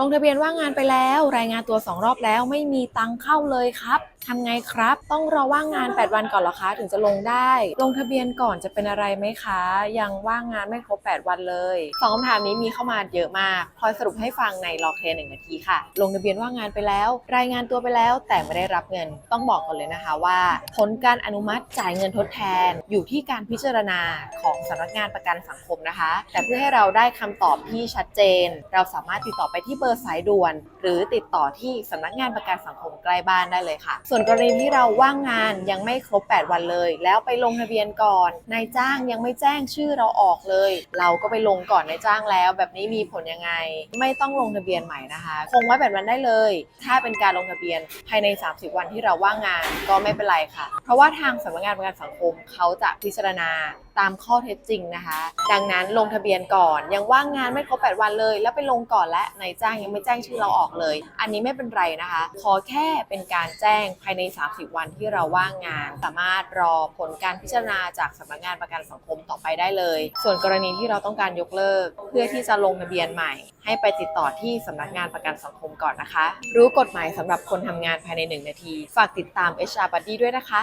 ลงทะเบียนว่างงานไปแล้ว รายงานตัว 2 รอบแล้วไม่มีตังค์เข้าเลยครับทำไงครับ ต้องรอว่างงาน 8 วันก่อนหรอคะถึงจะลงได้ ลงทะเบียนก่อนจะเป็นอะไรไหมคะ ยังว่างงานไม่ครบ 8 วันเลยสองคำถามนี้มีเข้ามาเยอะมากพลอยสรุปให้ฟังในรอเคหนึ่งนาทีค่ะ ลงทะเบียนว่างงานไปแล้ว รายงานตัวไปแล้วแต่ไม่ได้รับเงิน ต้องบอกก่อนเลยนะคะว่า ผลการอนุมัติจ่ายเงินทดแทน อยู่ที่การพิจารณาของสำนักงานประกันสังคมนะคะ แต่เพื่อให้เราได้คำตอบที่ชัดเจน เราสามารถติดต่อไปที่เบอร์สายด่วน หรือติดต่อที่สำนักงานประกันสังคมใกล้บ้านได้เลยค่ะ ส่วนกรณีที่เราว่างงานยังไม่ครบ 8 วันเลย แล้วไปลงทะเบียนก่อน นายจ้างยังไม่แจ้งชื่อเราออกเลย เราก็ไปลงก่อนนายจ้างแล้ว แบบนี้มีผลยังไง ไม่ต้องลงทะเบียนใหม่นะคะ คงไว้8วันได้เลย ถ้าเป็นการลงทะเบียนภายใน 30 วันที่เราว่างงานก็ไม่เป็นไรค่ะ เพราะว่าทางสำนักงานประกันสังคมเขาจะพิจารณา ตามข้อเท็จจริงนะคะ ดังนั้นลงทะเบียนก่อน ยังว่างงานไม่ครบ 8 วันเลย แล้วไปลงก่อนและนายจ้างยังไม่แจ้งชื่อเราออกเลย อันนี้ไม่เป็นไรนะคะ ขอแค่เป็นการแจ้งภายใน 30 วันที่เราว่างงาน สามารถรอผลการพิจารณาจากสำนักงานประกันสังคมต่อไปได้เลย ส่วนกรณีที่เราต้องการยกเลิก เพื่อที่จะลงทะเบียนใหม่ ให้ไปติดต่อที่สำนักงานประกันสังคมก่อนนะคะ รู้กฎหมายสำหรับคนทำงานภายใน 1 นาที ฝากติดตาม HR Buddy ด้วยนะคะ